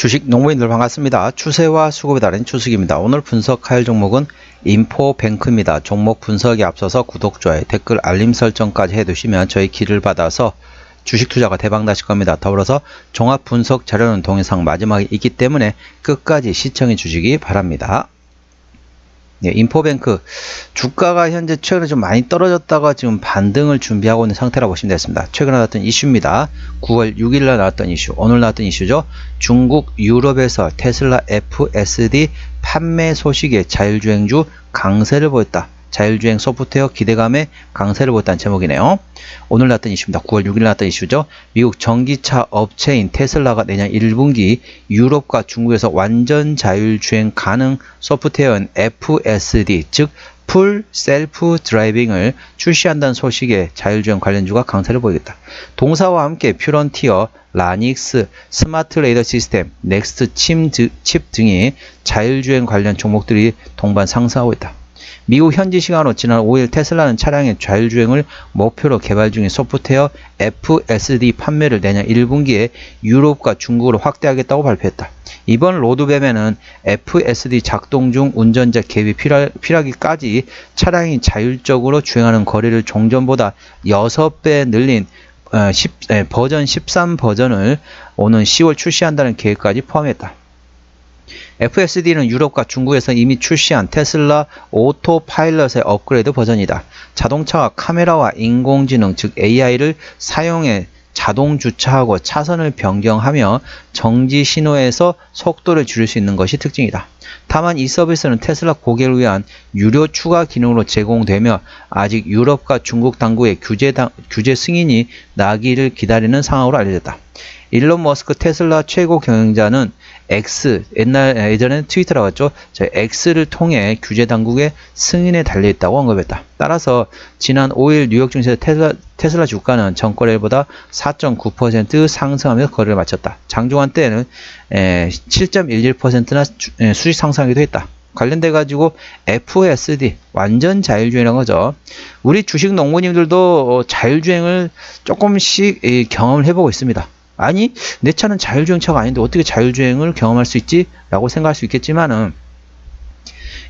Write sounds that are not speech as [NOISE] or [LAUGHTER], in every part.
주식 농부인들 반갑습니다. 추세와 수급에 따른 추석입니다. 오늘 분석할 종목은 인포뱅크입니다. 종목 분석에 앞서서 구독, 좋아요, 댓글, 알림 설정까지 해두시면 저희 길을 받아서 주식 투자가 대박 나실 겁니다. 더불어서 종합 분석 자료는 동영상 마지막에 있기 때문에 끝까지 시청해 주시기 바랍니다. 네, 인포뱅크 주가가 현재 최근에 좀 많이 떨어졌다가 지금 반등을 준비하고 있는 상태라고 보시면 되겠습니다. 최근에 나왔던 이슈입니다. 9월 6일 날 나왔던 이슈, 오늘 나왔던 이슈죠. 중국 유럽에서 테슬라 FSD 판매 소식에 자율주행주 강세를 보였다. 자율주행 소프트웨어 기대감에 강세를 보였다는 제목이네요. 오늘 나왔던 이슈입니다. 9월 6일 나왔던 이슈죠. 미국 전기차 업체인 테슬라가 내년 1분기 유럽과 중국에서 완전 자율주행 가능 소프트웨어인 FSD, 즉 풀 셀프 드라이빙을 출시한다는 소식에 자율주행 관련주가 강세를 보이겠다. 동사와 함께 퓨런티어, 라닉스, 스마트 레이더 시스템, 넥스트 칩 등이 자율주행 관련 종목들이 동반 상승하고 있다. 미국 현지 시간으로 지난 5일 테슬라는 차량의 자율주행을 목표로 개발 중인 소프트웨어 FSD 판매를 내년 1분기에 유럽과 중국으로 확대하겠다고 발표했다. 이번 로드맵에는 FSD 작동 중 운전자 개입이 필요 하, 기까지 차량이 자율적으로 주행하는 거리를 종전보다 6배 늘린 10, 어, 버전 13 버전을 오는 10월 출시한다는 계획까지 포함했다. FSD는 유럽과 중국에서 이미 출시한 테슬라 오토 파일럿의 업그레이드 버전이다. 자동차와 카메라와 인공지능 즉 AI를 사용해 자동 주차하고 차선을 변경하며 정지 신호에서 속도를 줄일 수 있는 것이 특징이다. 다만 이 서비스는 테슬라 고객을 위한 유료 추가 기능으로 제공되며 아직 유럽과 중국 당국의 규제, 당, 규제 승인이 나기를 기다리는 상황으로 알려졌다. 일론 머스크 테슬라 최고 경영자는 X 옛날 예전에는 트위터라고 했죠. 저 X를 통해 규제 당국의 승인에 달려 있다고 언급했다. 따라서 지난 5일 뉴욕 증시에서 테슬라, 테슬라 주가는 전거래일보다 4.9% 상승하면서 거래를 마쳤다. 장중 한 때에는 7.11%나 수직 상승하기도 했다. 관련돼 가지고 FSD 완전 자율주행이라는 거죠. 우리 주식 농부님들도 자율주행을 조금씩 경험을 해보고 있습니다. 아니 내 차는 자율주행차가 아닌데 어떻게 자율주행을 경험할 수 있지? 라고 생각할 수 있겠지만은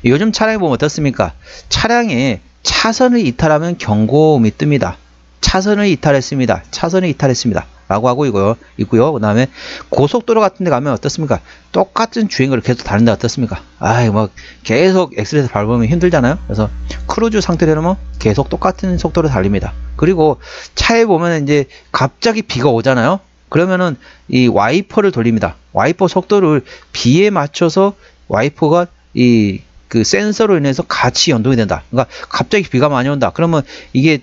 요즘 차량에 보면 어떻습니까? 차량에 차선을 이탈하면 경고음이 뜹니다. 차선을 이탈했습니다. 차선을 이탈했습니다. 라고 하고 있고요. 있고요. 그 다음에 고속도로 같은 데 가면 어떻습니까? 똑같은 주행을 계속 다는데 어떻습니까? 아이, 뭐, 계속 엑셀에서 밟으면 힘들잖아요? 그래서 크루즈 상태되면 계속 똑같은 속도로 달립니다. 그리고 차에 보면 이제 갑자기 비가 오잖아요? 그러면은 이 와이퍼를 돌립니다. 와이퍼 속도를 비에 맞춰서 와이퍼가 이 그 센서로 인해서 같이 연동이 된다. 그러니까 갑자기 비가 많이 온다. 그러면 이게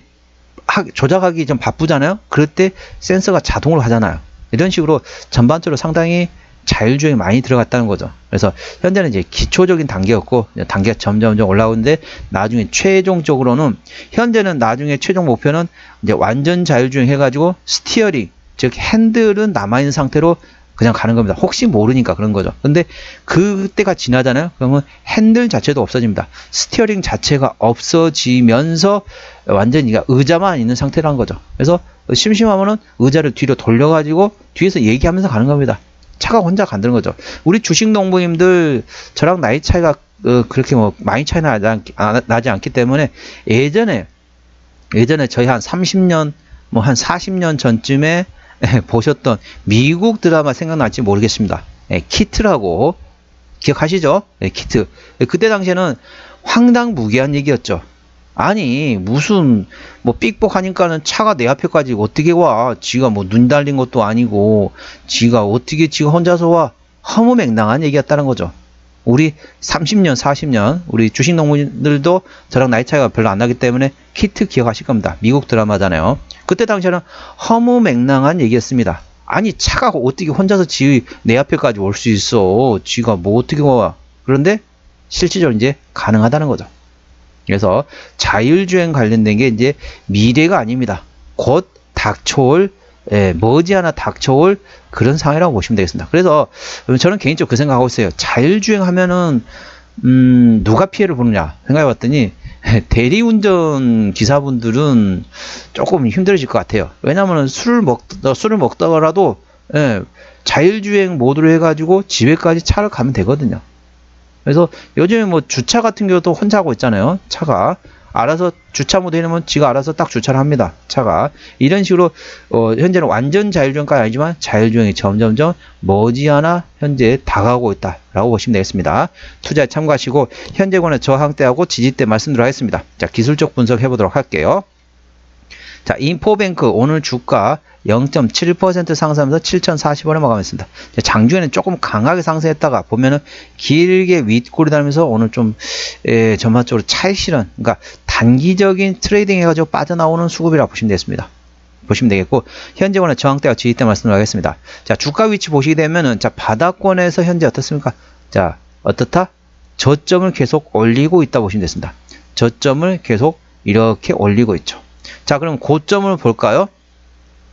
하, 조작하기 좀 바쁘잖아요. 그럴 때 센서가 자동으로 하잖아요. 이런 식으로 전반적으로 상당히 자율주행이 많이 들어갔다는 거죠. 그래서 현재는 이제 기초적인 단계였고 단계가 점점점 올라오는데 나중에 최종적으로는 현재는 나중에 최종 목표는 이제 완전 자율주행 해가지고 스티어링 즉 핸들은 남아있는 상태로 그냥 가는 겁니다. 혹시 모르니까 그런 거죠. 근데 그때가 지나잖아요. 그러면 핸들 자체도 없어집니다. 스티어링 자체가 없어지면서 완전히 의자만 있는 상태라는 거죠. 그래서 심심하면은 의자를 뒤로 돌려가지고 뒤에서 얘기하면서 가는 겁니다. 차가 혼자 간다는 거죠. 우리 주식 농부님들 저랑 나이 차이가 어, 그렇게 뭐 많이 차이 나지, 않, 나지 않기 때문에 예전에 예전에 저희 한 30년 뭐 한 40년 전쯤에 보셨던 미국 드라마 생각날지 모르겠습니다. 예, 키트라고 기억하시죠? 예, 키트. 예, 그때 당시에는 황당무계한 얘기였죠. 아니 무슨 뭐 삑뻑하니까는 차가 내 앞에까지 어떻게 와? 지가 뭐 눈 달린 것도 아니고 지가 어떻게 지가 혼자서 와? 허무맹랑한 얘기였다는 거죠. 우리 30년, 40년 우리 주식 농민들도 저랑 나이 차이가 별로 안 나기 때문에 키트 기억하실 겁니다. 미국 드라마잖아요. 그때 당시에는 허무맹랑한 얘기였습니다. 아니 차가 어떻게 혼자서 지 내 앞에까지 올 수 있어? 지가 뭐 어떻게 와? 그런데 실질적으로 이제 가능하다는 거죠. 그래서 자율주행 관련된 게 이제 미래가 아닙니다. 곧 닥쳐올 예, 머지않아 닥쳐올 그런 상황이라고 보시면 되겠습니다. 그래서 저는 개인적으로 그 생각하고 있어요. 자율주행 하면은 음, 누가 피해를 보느냐 생각해 봤더니 [LAUGHS] 대리운전 기사분들은 조금 힘들어질 것 같아요. 왜냐하면 술을 먹 술을 먹다가라도 예, 자율주행 모드로 해가지고 집에까지 차를 가면 되거든요. 그래서 요즘에 뭐 주차 같은 경우도 혼자 하고 있잖아요. 차가. 알아서 주차 해놓으면 지가 알아서 딱 주차를 합니다. 차가. 이런 식으로, 어, 현재는 완전 자율주행까지 아니지만 자율주행이 점점점 머지않아 현재 다가오고 있다라고 보시면 되겠습니다. 투자에 참고하시고, 현재 권의 저항대하고 지지대 말씀드리도록 하겠습니다. 자, 기술적 분석 해 보도록 할게요. 자, 인포뱅크 오늘 주가 0.7% 상승하면서 7,040원에 마감했습니다. 장중에는 조금 강하게 상승했다가 보면은 길게 윗골이 달면서 오늘 좀 에, 전반적으로 차익 실현, 그러니까 단기적인 트레이딩 해가지고 빠져나오는 수급이라 고 보시면 되겠습니다. 보시면 되겠고 현재권의 저항대와 지지대 말씀을 하겠습니다. 자 주가 위치 보시게 되면은 자 바닥권에서 현재 어떻습니까? 자 어떻다? 저점을 계속 올리고 있다 보시면 되겠습니다. 저점을 계속 이렇게 올리고 있죠. 자 그럼 고점을 볼까요?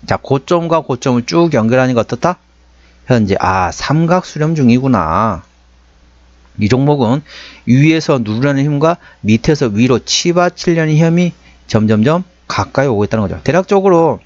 자, 고점과 고점을 쭉 연결하니까 어떻다? 현재 아 삼각 수렴 중이구나. 이 종목은 위에서 누르려는 힘과 밑에서 위로 치받치려는 힘이 점점점 가까이 오고 있다는 거죠. 대략적으로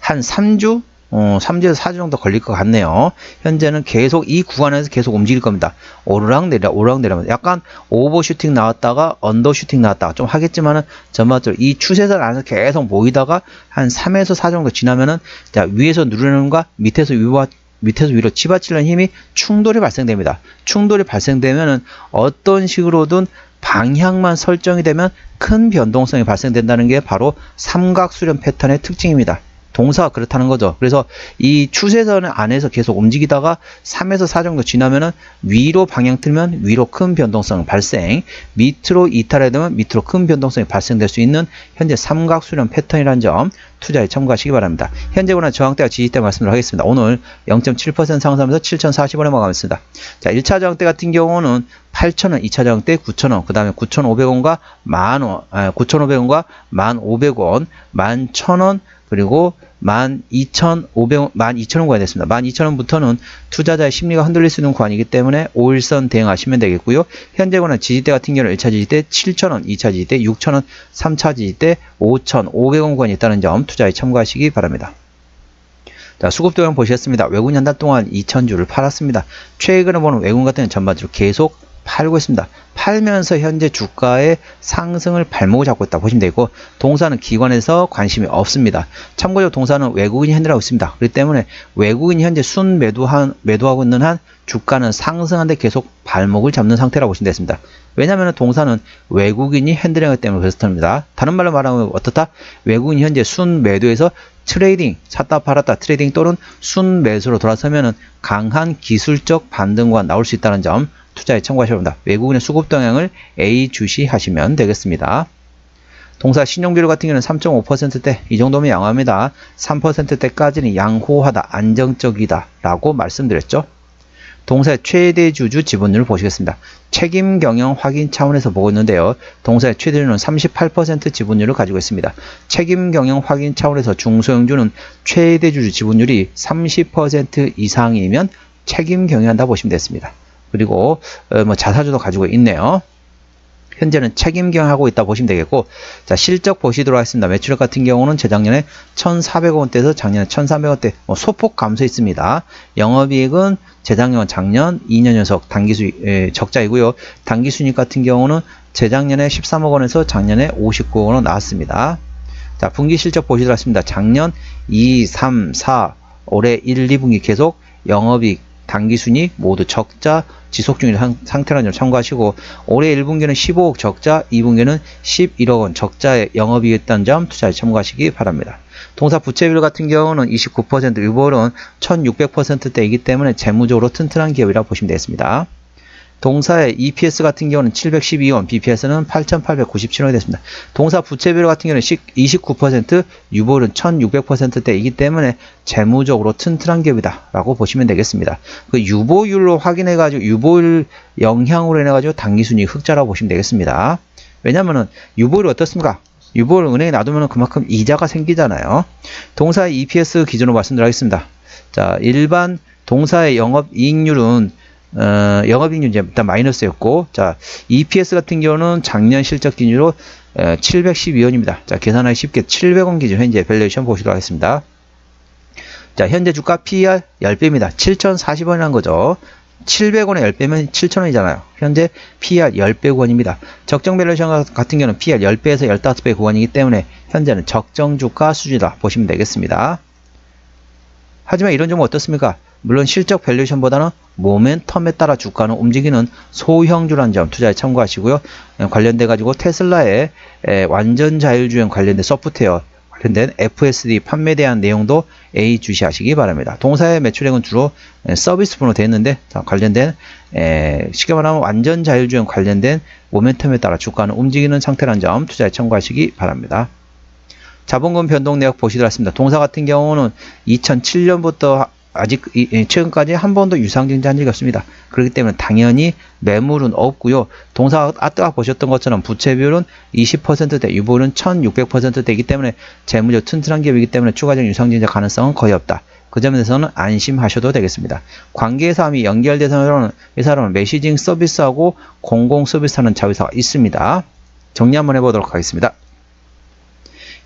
한 3주 어, 3주에서 4주 정도 걸릴 것 같네요. 현재는 계속 이 구간에서 계속 움직일 겁니다. 오르락 내리락 오르락 내리락 약간 오버슈팅 나왔다가 언더슈팅 나왔다가 좀 하겠지만은 전반적으로 이 추세선 안에서 계속 모이다가 한 3에서 4 정도 지나면은 자, 위에서 누르는 과 밑에서 위와 밑에서 위로 치받치는 힘이 충돌이 발생됩니다. 충돌이 발생되면은 어떤 식으로든 방향만 설정이 되면 큰 변동성이 발생된다는 게 바로 삼각 수렴 패턴의 특징입니다. 동사가 그렇다는 거죠. 그래서 이 추세선 안에서 계속 움직이다가 3에서 4 정도 지나면은 위로 방향 틀면 위로 큰 변동성 발생, 밑으로 이탈해 되면 밑으로 큰 변동성이 발생될 수 있는 현재 삼각 수렴 패턴이라는 점 투자에 참고하시기 바랍니다. 현재 권한 저항대와 지지대 말씀을 하겠습니다. 오늘 0.7% 상승하면서 7,040원에 마감했습니다. 자, 1차 저항대 같은 경우는 8,000원, 2차 저항대 9,000원, 그 다음에 9,500원과 10,000원, 아, 9,500원과 1,500원, 11,000원, 그리고 12,500원, 12,000원 구간이 됐습니다. 12,000원부터는 투자자의 심리가 흔들릴 수 있는 구간이기 때문에 5일선 대응하시면 되겠고요. 현재 권한 지지대 같은 경우는 1차 지지대 7,000원, 2차 지지대 6,000원, 3차 지지대 5,500원 구간이 있다는 점 투자에 참고하시기 바랍니다. 자, 수급 도형 보셨습니다. 외국인 한 달 동안 2,000주를 팔았습니다. 최근에 보는 외국인 같은 경우는 전반적으로 계속 팔고 있습니다. 팔면서 현재 주가의 상승을 발목을 잡고 있다 보시면 되고 동사는 기관에서 관심이 없습니다. 참고로 동사는 외국인이 핸들하고 있습니다. 그렇기 때문에 외국인이 현재 순 매도한 매도하고 있는 한 주가는 상승한데 계속 발목을 잡는 상태라고 보시면 되겠습니다. 왜냐하면 동사는 외국인이 핸들하기 때문에 그렇습니다. 다른 말로 말하면 어떻다? 외국인이 현재 순 매도에서 트레이딩, 샀다 팔았다 트레이딩 또는 순 매수로 돌아서면은 강한 기술적 반등과 나올 수 있다는 점 투자에 참고하셔야 합니다. 외국인의 수급 동향을 A 주시하시면 되겠습니다. 동사 신용비율 같은 경우는 3.5%대 이 정도면 양호합니다. 3%대까지는 양호하다, 안정적이다 라고 말씀드렸죠. 동사의 최대 주주 지분율을 보시겠습니다. 책임 경영 확인 차원에서 보고 있는데요. 동사의 최대주는 38% 지분율을 가지고 있습니다. 책임 경영 확인 차원에서 중소형주는 최대 주주 지분율이 30% 이상이면 책임 경영한다 보시면 됐습니다. 그리고 어, 뭐 자사주도 가지고 있네요. 현재는 책임 경영하고 있다 보시면 되겠고 자 실적 보시도록 하겠습니다. 매출액 같은 경우는 재작년에 1,400원대에서 작년에 1,300원대 뭐 소폭 감소했습니다. 영업이익은 재작년 작년 2년 연속 단기수 예, 적자이고요. 단기순이익 같은 경우는 재작년에 13억 원에서 작년에 59억 원 나왔습니다. 자 분기 실적 보시도록 하겠습니다. 작년 2, 3, 4 올해 1, 2분기 계속 영업이익 단기순이 모두 적자 지속 중인 상태라는 점 참고하시고 올해 1분기는 15억 적자, 2분기는 11억 원 적자의 영업이익이었다는 점 투자에 참고하시기 바랍니다. 동사 부채비율 같은 경우는 29%, 유보율은 1600%대이기 때문에 재무적으로 튼튼한 기업이라 고 보시면 되겠습니다. 동사의 EPS 같은 경우는 712원, BPS는 8,897원이 됐습니다. 동사 부채비율 같은 경우는 29%, 유보율은 1,600%대이기 때문에 재무적으로 튼튼한 기업이다 라고 보시면 되겠습니다. 그 유보율로 확인해 가지고 유보율 영향으로 인해 가지고 당기순이익 흑자라고 보시면 되겠습니다. 왜냐면은 유보율이 어떻습니까? 유보를 은행에 놔두면 그만큼 이자가 생기잖아요. 동사의 EPS 기준으로 말씀드리겠습니다. 자, 일반 동사의 영업이익률은 어, 영업이익률 이제 일단 마이너스였고, 자, EPS 같은 경우는 작년 실적 기준으로 712원입니다. 자, 계산하기 쉽게 700원 기준 현재 밸류에이션 보시도록 하겠습니다. 자, 현재 주가 PER 10배입니다. 7,040원이라는 거죠. 700원에 10배면 7,000원이잖아요. 현재 PER 10배 구간입니다. 적정 밸류에이션 같은 경우는 PER 10배에서 15배 구간이기 때문에 현재는 적정 주가 수준이다 보시면 되겠습니다. 하지만 이런 종목 어떻습니까? 물론 실적 밸류에이션보다는 모멘텀에 따라 주가는 움직이는 소형주라는 점 투자에 참고하시고요. 에, 관련돼 가지고 테슬라의 에, 완전 자율주행 관련된 소프트웨어 관련된 FSD 판매에 대한 내용도 A 주시하시기 바랍니다. 동사의 매출액은 주로 에, 서비스 분으로 되어 있는데 자, 관련된 에, 쉽게 말하면 완전 자율주행 관련된 모멘텀에 따라 주가는 움직이는 상태라는 점 투자에 참고하시기 바랍니다. 자본금 변동 내역 보시도록 하겠습니다. 동사 같은 경우는 2007년부터 아직 이- 이 최근까지 한 번도 유상증자한 적이 없습니다. 그렇기 때문에 당연히 매물은 없고요. 동사 아까 보셨던 것처럼 부채 비율은 20%대, 유보는 1600%대이기 때문에 재무적 튼튼한 기업이기 때문에 추가적인 유상증자 가능성은 거의 없다. 그 점에 대해서는 안심하셔도 되겠습니다. 관계사함이 연결돼서는 회사로는 메시징 서비스하고 공공 서비스하는 자회사가 있습니다. 정리 한번 해보도록 하겠습니다.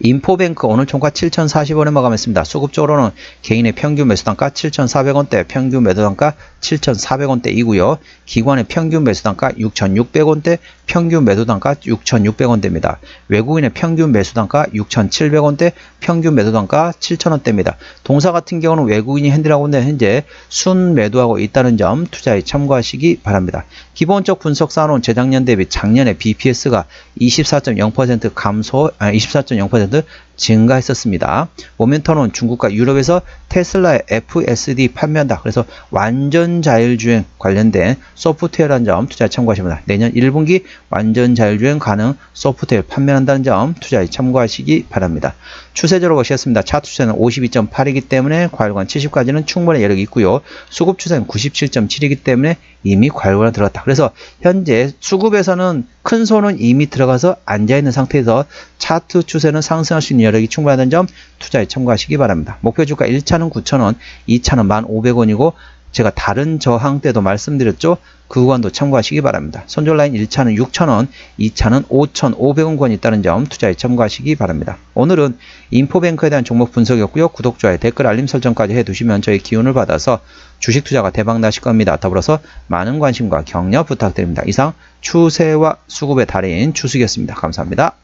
인포뱅크 오늘 총가 7,040원에 마감했습니다. 수급적으로는 개인의 평균 매수단가 7,400원대, 평균 매도단가 7,400원대이고요. 기관의 평균 매수단가 6,600원대, 평균 매도단가 6,600원대입니다. 외국인의 평균 매수단가 6,700원대, 평균 매도단가 7,000원대입니다. 동사 같은 경우는 외국인이 핸들하고 있는데 현재 순 매도하고 있다는 점 투자에 참고하시기 바랍니다. 기본적 분석 쌓아놓은 재작년 대비 작년에 BPS가 24.0% 감소, 아, 24.0% başladı. 증가했었습니다. 모멘텀은 중국과 유럽에서 테슬라의 FSD 판매한다. 그래서 완전 자율주행 관련된 소프트웨어라는 점 투자에 참고하십니다. 내년 1분기 완전 자율주행 가능 소프트웨어 판매한다는 점 투자에 참고하시기 바랍니다. 추세적으로 보시겠습니다. 차트 추세는 52.8이기 때문에 과열관 70까지는 충분히 여력이 있고요. 수급 추세는 97.7이기 때문에 이미 과열관에 들어갔다. 그래서 현재 수급에서는 큰 손은 이미 들어가서 앉아있는 상태에서 차트 추세는 상승할 수 있는 여력이 충분하다는 점 투자에 참고하시기 바랍니다. 목표 주가 1차는 9,000원, 2차는 1,500원이고 제가 다른 저항 때도 말씀드렸죠. 그 구간도 참고하시기 바랍니다. 손절 라인 1차는 6,000원, 2차는 5,500원 권이 있다는 점 투자에 참고하시기 바랍니다. 오늘은 인포뱅크에 대한 종목 분석이었고요. 구독, 좋아요, 댓글, 알림 설정까지 해두시면 저희 기운을 받아서 주식 투자가 대박 나실 겁니다. 더불어서 많은 관심과 격려 부탁드립니다. 이상 추세와 수급의 달인 추수기였습니다. 감사합니다.